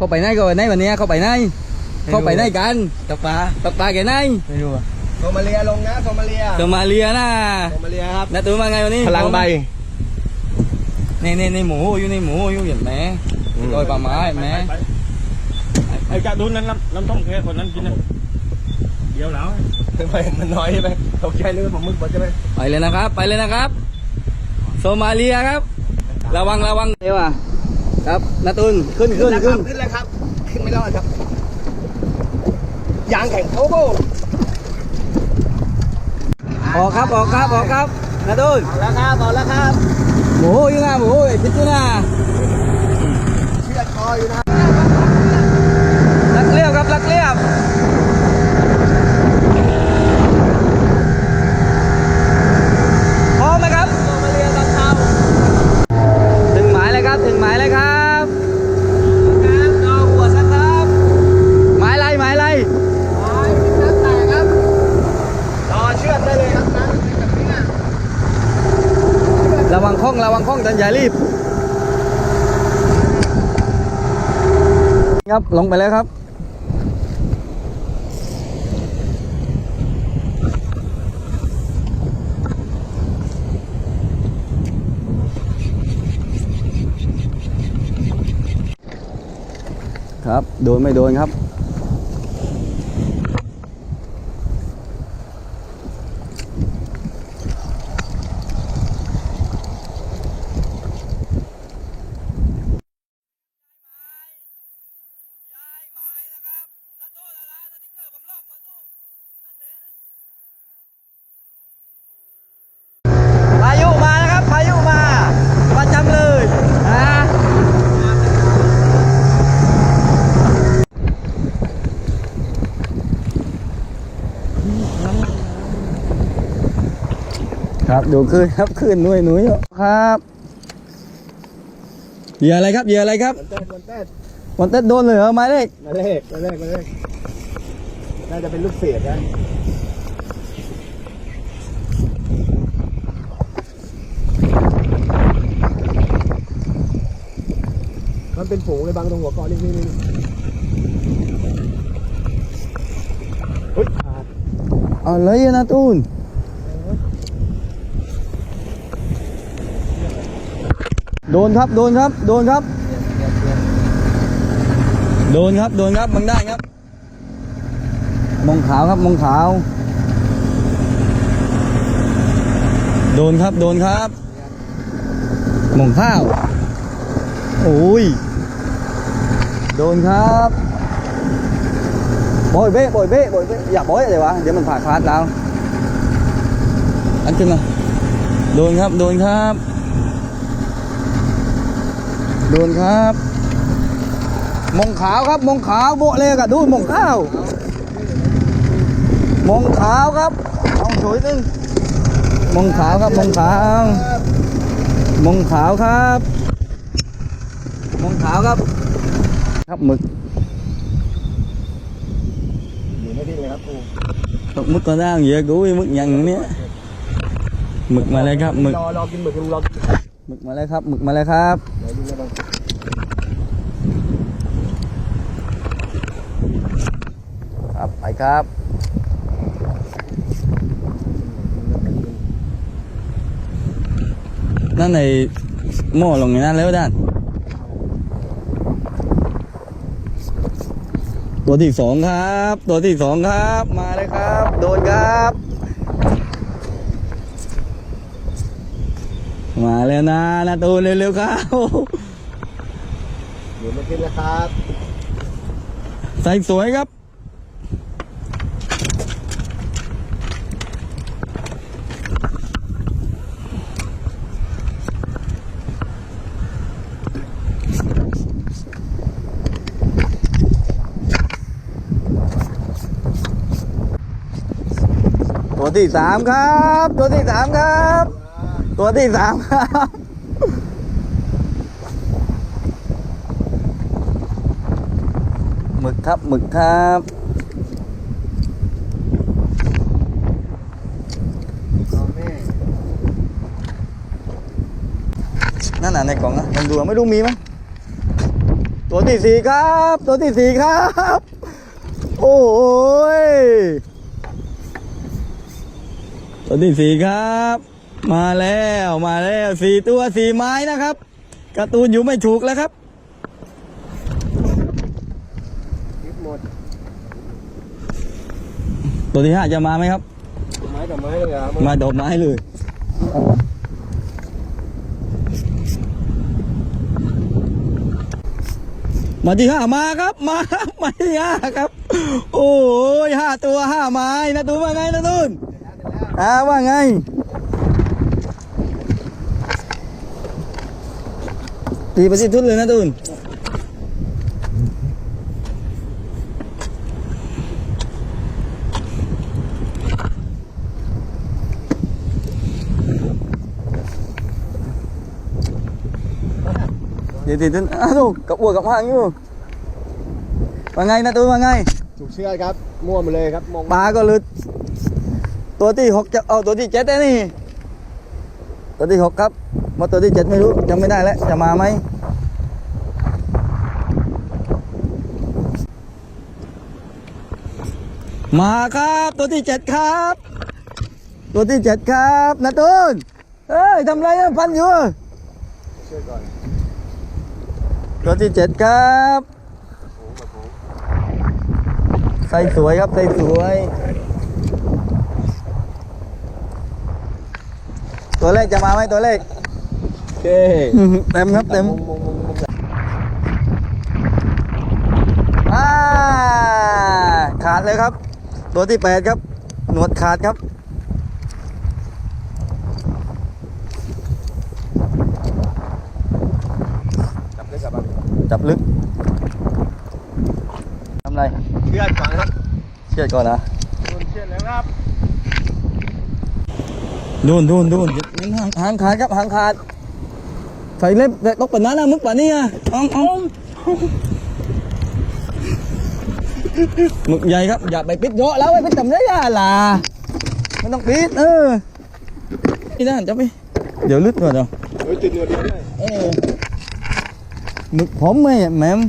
เขาไปไหนก็ไปไหนวันเนี้ยเขาไปไหนเขาไปไหนกันตกปลาตกปลาแกไหนไม่รู้อะโซมาเลียลงนะโซมาเลียโซมาเลียนะโซมาเลียครับนาตูนมาไงวันนี้พลังใบนี่นี่นี่หมูอยู่ในหมูอยู่เห็นไหมโดยปลาไม้เห็นไหมไอ้กระดูนนั้นน้ำน้ำท่อมแค่คนนั้นกินนะเดี๋ยวแล้วทำไมมันน้อยใช่ไหมตกใจนึกว่าผมมึกหมดใช่ไหมไปเลยนะครับ ไปเลยนะครับ โซมาเลียครับ ระวังระวังเดี๋ยวอะ ครับนาตูนขึ้นขึ้นแล้วคขึ้รันบขึ้นแล้วครับ ขึ้นไม่รอดครับ ยางแข็งโอ้โหออกครับออกครับออกครับนาตูนเอาแล้วครับเอาแล้วครับ หมูอยู่นะหมูไอ้พิษอยู่นะเชือดคออยู่นะลักเลี้ยวครับลักเลี้ยวพร้อมไหมครับ โซมาเลียตอนเช้า ถึงหมายเลยครับถึงหมายเลยครับ ครับเอาหัวสักครับ หมายไรหมายไร โอ้ยน้ำแตกครับรอเชือดได้เลยครับน้ำเป็นแบบนี้นะ ระวังคล้องระวังคล้องจันอย่ารีบครับ ลงไปแล้วครับ ครับ โดนไม่โดนครับ พายุมานะครับ พายุมา ประจำเลยนะ ครับดูขึ้นครับขึ้นนุ้ยนุ้ยครับเหยื่ออะไรครับเหยื่ออะไรครับมันเต้นมันเต้นวันเต้นโดนเลยเหรอหมายเลขมาเลขมาเลขมาเลขน่าจะเป็นลูกเสียดนะมันเป็นฝูงเลยบางตรงหัวเกาะนี่นี่นี่เฮ้ยขาดเอาเลยนะตูน โดนครับ โดนครับ โดนครับ โดนครับ โดนครับ บังได้ครับ มองขาวครับ มองขาว โดนครับ โดนครับ มองข้าว โอ้ย โดนครับ บอยเบ้บอยเบ้บอยเบ้อย่าบอยอะไรวะ เดี๋ยวมันผ่าคลาดเราอันขึ้นมา โดนครับ โดนครับ โดนครับมองขาวครับมองขาวโบะเลยกะดูมองข้าวมองขาวครับเอาสวยนึงมองขาวครับมองขาวมองขาวครับมองขาวครับ ครับหมึกอยู่ไม่ดิ้นเลยครับครู Tụi mức có đang gì cứu mức nhận nè mực mà đây ครับหมึกรอรอกินหมึกลุงรอกินหมึกมาเลยครับหมึกมาเลยครับ ไหนดูนะบาง ครับ ไปครับนั่นในหม้อลงในนั้นแล้วด้านตัวที่สองครับ ตัวที่สองครับ มาเลยครับ โดนครับ มาแล้วนะนะตูนเร็วๆครับอยู่ไม่กินแล้วครับใส่สวยครับ ที่สามครับ ตัวที่สามครับ ตัวที่สามครับหมึกครับหมึกครับนั่นน่ะในกล่องนะลองดูไม่รู้มีไหมตัวที่สี่ครับ ตัวที่สี่ครับ โอ้ย ตัวที่สี่ครับ มาแล้วมาแล้วสี่ตัวสี่ไม้นะครับการ์ตูนอยู่ไม่ถูกแล้วครับยึดหมดตัวที่ห้าจะมาไหมครับ ไม้กับไม้เลยครับมาดอกไม้เลยมาที่ห้ามาครับ มาครับมาที่ห้าครับ โอ้ยห้าตัวห้าไม้นะตูนว่าไงนะตูน อ่าว่าไงตีไปสิทุนเลยนะตูนเดี๋ยวตีทุนอ้าวกับอ้วกกับหางอยู่ว่าไงนะตูนว่าไงถูกเชือกครับมั่วมาเลยครับมองปลาก็หลุด ตัวที่หกจะเอาตัวที่เจ็ดได้นี่ ตัวที่หกครับมาตัวที่เจ็ดไม่รู้จำไม่ได้แล้วจะมาไหมมาครับตัวที่เจ็ดครับ ตัวที่เจ็ดครับนาตูนเอ้ยทำไรอะพันอยู่เชือกก่อนตัวที่เจ็ดครับใส่สวยครับใส่สวย ตัวเลขจะมาไหมตัวเลขโอเคเต็มครับเต็มมงมงมงมงอ่าขาดเลยครับ ตัวที่แปดครับ หนวดขาดครับจับได้กับบ้างจับลึกทำไรเชือกก่อนครับเชือดก่อนนะโดนเชือกแล้วครับ ดูนดูนดูนหางหางขาดครับหางขาดใส่เล็บแต่ตกปานนั้นนะมึกป่านนี้อะเอ้องอ้องหมึกใหญ่ครับอย่าไปปิดเยอะแล้วไปปิดทำได้ยาล่ะไม่ต้องปิดเออนี่นะจับไปเดี๋ยวลึกก่อนเดี๋ยวเฮ้ยติดหนวดเดียวเลยเออหมึกผมไหมแหม่ม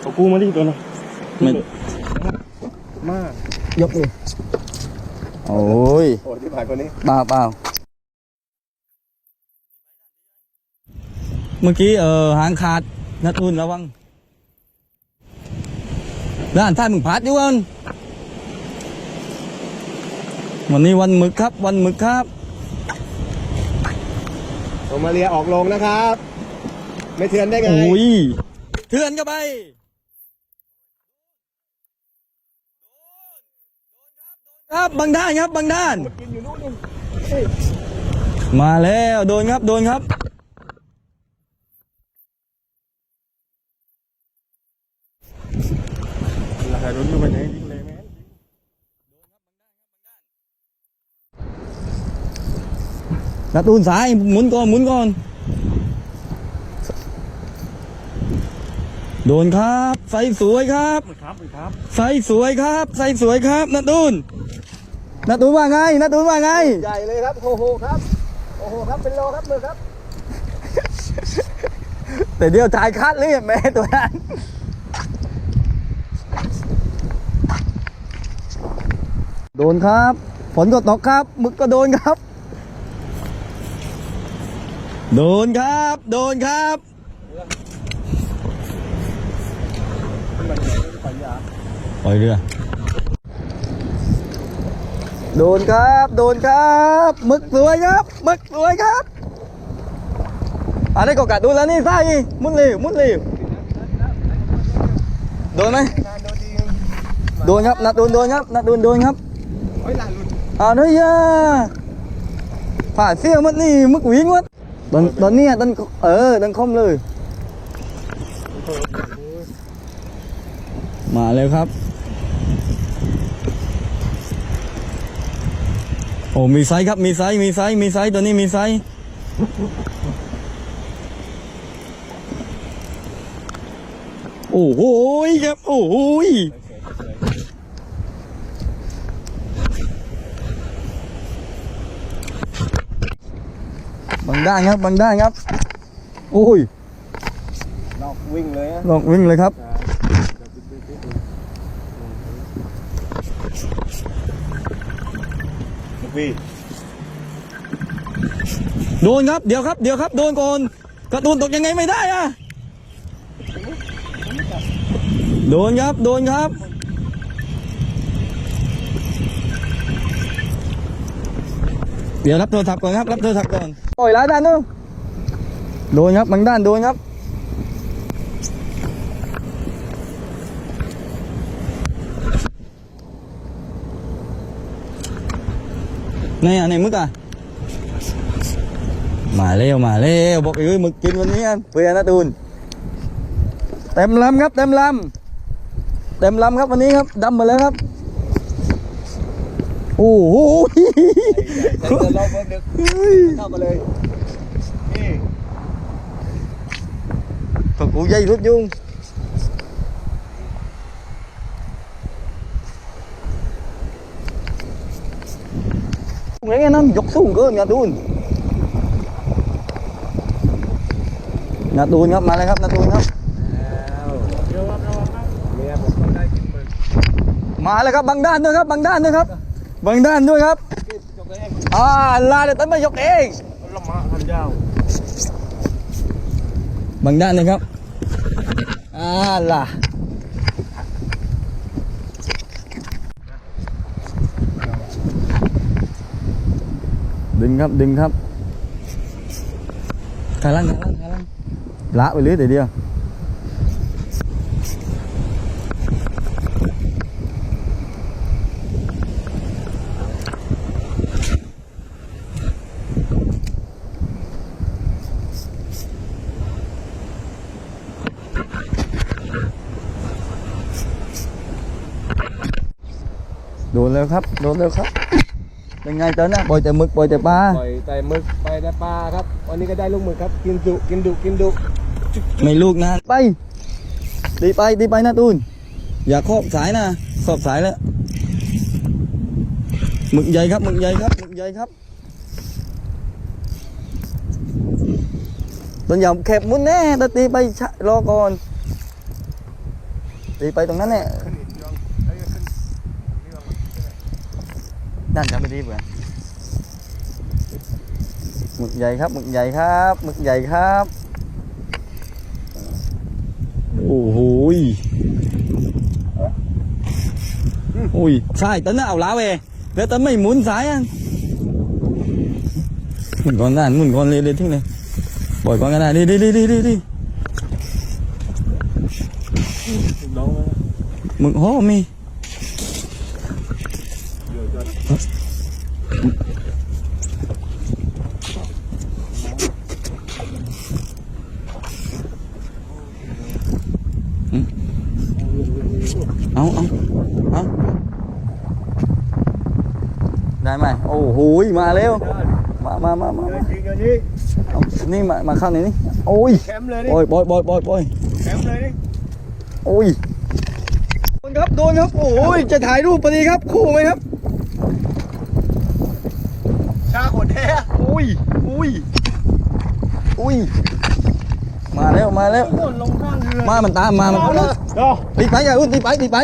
เอากูมาดิตัวนึงไม่มาก ยกเลยโอ้ยโอ้ที่ผ่านคนนี้เปล่าเปล่าเมื่อกี้เออหางขาดนัดทุนระวังด้านท่านมึงพัดอยู่วันวันนี้วันหมึกครับ วันหมึกครับผมมาเลียออกลงนะครับ ไม่เทือนได้ไงโอ้ยเถื่อนกันไป ครับบางด้านครับบางด้าน มาแล้วโดนครับโดนครับราคารุ่นอยู่ไปไหนยิงเลยแม่นาตูนสายหมุนก่อนหมุนก่อน โดนครับ ใส่สวยครับครับครับใส่สวยครับ ใส่สวยครับนาตูน นาตูนว่าไงนาตูนว่าไง ใหญ่เลยครับโอ้โหครับโอ้โหครับเป็นโลครับมือครับ แต่เดียวถ่ายคัดเลยแม่ตัวนั้นโดนครับฝนก็ตกครับหมึกก็โดนครับ โดนครับ โดนครับปล่อยเรือ โดนครับ โดนครับหมึกสวยครับหมึกสวยครับอันนี้ก็กัดดูแล้วนี่ไส้มุนเร็วมุนเร็วโดนไหมงานโดนดีโดนครับนัดโดนโดนครับนัดโดนโดนครับโอ้ยหลานหลุดอ่านเฮ้ยยาผ่าเสี้ยวมันนี่มึกวิ่งวัดตอนตอนเนี้ยตอนเออตอนคอมเลย มาเลยครับ โอ้มีไซส์ครับมีไซส์มีไซส์มีไซส์ตัวนี้มีไซส์โอ้โหครับโอ้โหบางด้านครับบางด้านครับโอ้ยลอกวิ่งเลยนะลองวิ่งเลยครับ พี่โดนครับ เดี๋ยวครับ เดี๋ยวครับ โดนก่อนการ์ตูนตกยังไงไม่ได้อะโดนครับ โดนครับ เดี๋ยวรับโทรศัพท์ก่อนครับ รับโทรศัพท์ก่อนโอ้ยหลายด้านนู้นโดนครับบางด้านโดนครับ นอะไหนมึกอะ มาเร็วมาเร็วบอกเอ้ยมึกกินวันนี้อะเพื่อนนะตูนเต็มลำครับเต็มลำเต็มลำครับวันนี้ครับดำมาแล้วครับโอ้โหเรอบเพิ่มดึกเข้ามาเลยนี่ฝักกูใหญ่รุดยุง ไงนั่นยกสูงเกินงาตูนงาตูนครับมาเลยครับงาตูนครับ มาเลยครับบางด้านด้วยครับบางด้านด้วยครับบางด้านด้วยครับอ่าลาเดี๋ยวต้นมายกเองบางด้านนะครับอ่าล่ะ ดึงครับดึงครับขาลังขาลังขาลังละไปเลยเดี๋ยวเดียวโดนแล้วครับ โดนแล้วครับ เป็นไงเจ้านะปล่อยแต่หมึกปล่อยแต่ปลาปล่อยแต่หมึกไปแต่ปลาครับ วันนี้ก็ได้ลูกหมึกครับ กินดุกินดุกินดุไม่ลูกนะไปตีไปตีไปนะตูน อย่าครอบสายนะครอบสายแล้วหมึกใหญ่ครับหมึกใหญ่ครับหมึกใหญ่ครับต้นยำแคบมุนแน่แต่ตีไปชะรอก่อนตีไปตรงนั้นแห ละนั่นจะไม่ดีเพื่อนหมึกใหญ่ครับหมึกใหญ่ครับหมึกใหญ่ครับ โอ้โหยโอ้ยใช่ตอนนั้นเอาล้าเวแล้วตอนไม่หมุนสายอะหมุนก่อนได้หมุนก่อนเลยเลยทิ้งเลยปล่อยก่อนก็ได้ดิดิดิดิดิดิน้องนะมึงโอ้มี เอาเอาเอาได้ไหมโอ้โหยมาเร็ว มามามามาเดิมานจริงเดินจริงเอานี่มา มาเข้าในนี่ โอ้ยแคมป์เลยนี่ปล่อยปล่อยปล่อยปล่อยปล่อยแคมป์เลยนี่ โอ้ยโดนครับ โดนครับ โอ้ย จะถ่ายรูปพอดีครับ คู่ไหมครับ ชาขนแท้อุ้ยอุ้ยอุ้ย มาแล้วมาแล้วหล่นลงข้างเรือมา มันตามมา มันเอาเลยโอ้ตีไปอย่าอุ้นตีไปตีไป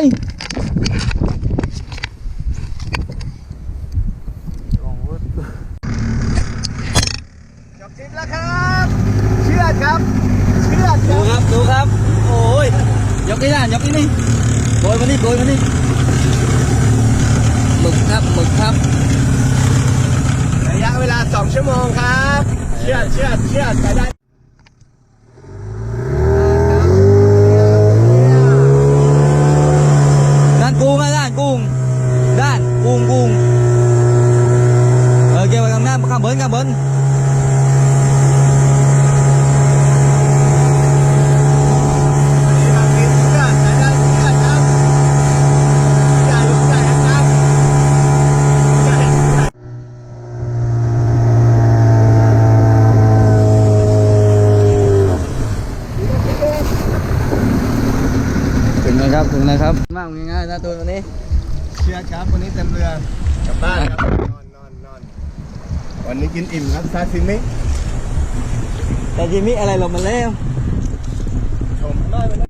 จบทริปแล้วครับ เชือดครับ เชือดค ดู รับ ครับดูครับ โอ้ยยกนี่นะยกนี่นี่โกยมานี่โกยมานี่หมึกครับหมึกครับ ระ ยะเวลา2ชั่วโมงครับ เชือดเชือดเชือดไปได้านกุ้งอะด้านกุ้งด้านกุ้งกุ้งเออเกี่ยวกับข้างหน้าข้างบนข้างบน ถึงนะครับถึงนะครับมากง่ายๆ นะตัวนี้เชือดครับวันนี้เต็มเรือกลับบ้านครับนอนนอนนอนวันนี้กินอิ่มครับซาซิมิแต่จิมมี่อะไรหลบมาแล้วเ